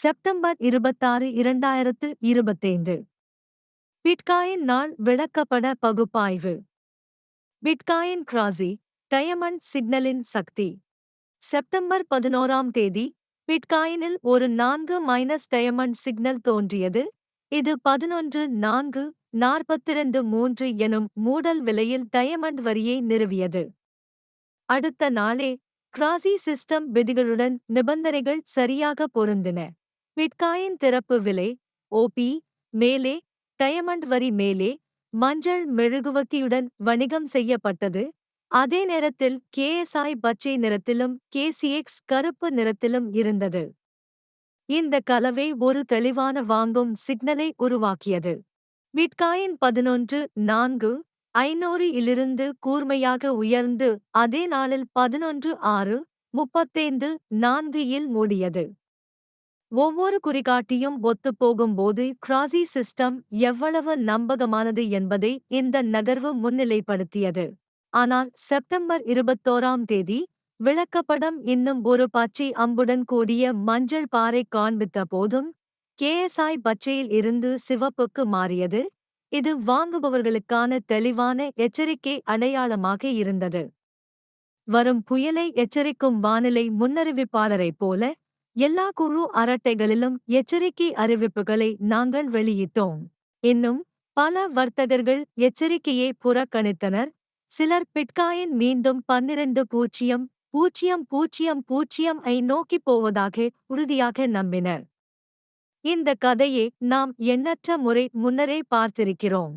September இருபத்தாறு இரண்டாயிரத்து இருபத்தைந்து. பிட்காயின் நாள் விளக்கப்பட பகுப்பாய்வு. பிட்காயின் கிராசி டயமண்ட் சிக்னலின் சக்தி. செப்டம்பர் பதினோராம் தேதி பிட்காயினில் ஒரு நான்கு மைனஸ் டயமண்ட் சிக்னல் தோன்றியது. இது பதினொன்று நான்கு நாற்பத்திரண்டு மூன்று எனும் மூடல் விலையில் டயமண்ட் வரியை நிறுவியது. அடுத்த நாளே கிராசி சிஸ்டம் விதிகளுடன் நிபந்தனைகள் சரியாக பொருந்தின. பிட்காயின் திறப்பு விலை ஓபி மேலே டயமண்ட் வரி மேலே மஞ்சள் மெழுகுவர்த்தியுடன் வணிகம் செய்யப்பட்டது. அதே நேரத்தில் கேஎஸ்ஐ பச்சை நிறத்திலும் கேசிஎக்ஸ் கருப்பு நிறத்திலும் இருந்தது. இந்த கலவை ஒரு தெளிவான வாங்கும் சிக்னலை உருவாக்கியது. பிட்காயின் பதினொன்று நான்கு ஐநூறு இலிருந்து கூர்மையாக உயர்ந்து அதே நாளில் பதினொன்று ஆறு முப்பத்தைந்து நான்கு இல் மூடியது. ஒவ்வொரு குறிகாட்டியும் ஒத்துப்போகும்போது கிராசி சிஸ்டம் எவ்வளவு நம்பகமானது என்பதை இந்த நகர்வு முன்னிலைப்படுத்தியது. ஆனால் செப்டம்பர் இருபத்தோராம் தேதி விளக்கப்படம் இன்னும் ஒரு பச்சை அம்புடன் கூடிய மஞ்சள் பாறை காண்பித்த போதும் கேஎஸ்ஐ பச்சையில் இருந்து சிவப்புக்கு மாறியது. இது வாங்குபவர்களுக்கான தெளிவான எச்சரிக்கை அடையாளமாக இருந்தது. வரும் புயலை எச்சரிக்கும் வானிலை முன்னறிவிப்பாளரைப் போல எல்லா குழு அரட்டைகளிலும் எச்சரிக்கை அறிவிப்புகளை நாங்கள் வெளியிட்டோம். இன்னும் பல வர்த்தகர்கள் எச்சரிக்கையை புறக்கணித்தனர். சிலர் பிட்காயின் மீண்டும் பன்னிரண்டு பூஜ்ஜியம் பூஜ்ஜியம் பூஜ்ஜியம் பூஜ்ஜியம் ஐ நோக்கிப் போவதாக உறுதியாக நம்பினர். இந்த கதையை நாம் எண்ணற்ற முறை முன்னரே பார்த்திருக்கிறோம்.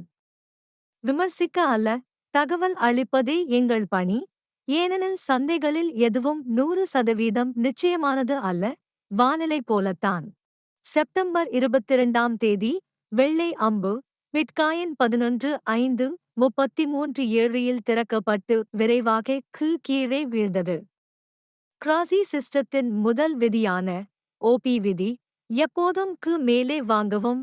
விமர்சிக்க அல்ல தகவல் அளிப்பதே எங்கள் பணி. ஏனெனில் சந்தைகளில் எதுவும் நூறு சதவீதம் நிச்சயமானது அல்ல. வானிலை போலத்தான். செப்டம்பர் இருபத்திரண்டாம் தேதி வெள்ளை அம்பு பிட்காயின் பதினொன்று ஐந்து முப்பத்தி மூன்று ஏழில் திறக்கப்பட்டு விரைவாக கீழ் கீழே வீழ்ந்தது. கிராசி சிஸ்டத்தின் முதல் விதியான ஓபி விதி எப்போதும் கு மேலே வாங்கவும்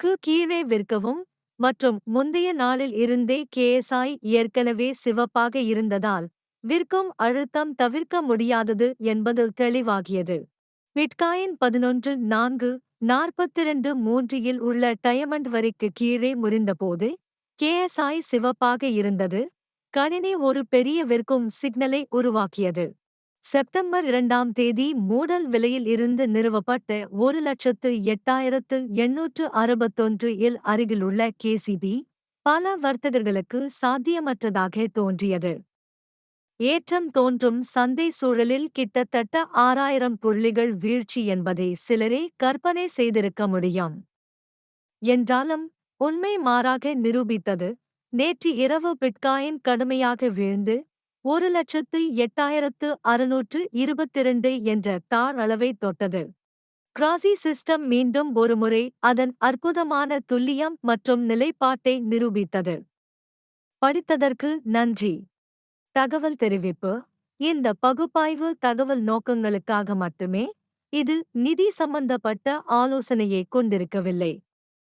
கு கீழே விற்கவும் மற்றும் முந்தைய நாளில் இருந்தே கேஎஸ்ஐ ஏற்கனவே சிவப்பாக இருந்ததால் விற்கும் அழுத்தம் தவிர்க்க முடியாதது என்பது தெளிவாகியது. பிட்காயின் பதினொன்று நான்கு நாற்பத்திரண்டு மூன்றில் உள்ள டயமண்ட் வரிக்கு கீழே முறிந்தபோது கேஎஸ்ஐ சிவப்பாக இருந்தது. கணினி ஒரு பெரிய விற்கும் சிக்னலை உருவாக்கியது. செப்டம்பர் இரண்டாம் தேதி மூடல் விலையில் இருந்து நிறுவப்பட்ட ஒரு லட்சத்து எட்டாயிரத்து எண்ணூற்று அறுபத்தொன்று இல் அருகிலுள்ள கேசிபி பல வர்த்தகர்களுக்கு சாத்தியமற்றதாக தோன்றியது. ஏற்றம் தோன்றும் சந்தை சூழலில் கிட்டத்தட்ட ஆறாயிரம் புள்ளிகள் வீழ்ச்சி என்பதை சிலரே கற்பனை செய்திருக்க முடியும். என்றாலும் உண்மை மாறாக நிரூபித்தது நேற்று இரவு பிட்காயின் கடுமையாக வீழ்ந்து ஒரு லட்சத்து எட்டாயிரத்து அறுநூற்று இருபத்திரண்டு என்ற தாழ் அளவை தொட்டது. கிராசி சிஸ்டம் மீண்டும் ஒருமுறை அதன் அற்புதமான துல்லியம் மற்றும் நிலைப்பாட்டை நிரூபித்தது. படித்ததற்கு நன்றி. தகவல் தெரிவிப்பு இந்த பகுப்பாய்வு தகவல் நோக்கங்களுக்காக மட்டுமே இது நிதி சம்பந்தப்பட்ட ஆலோசனையை கொண்டிருக்கவில்லை.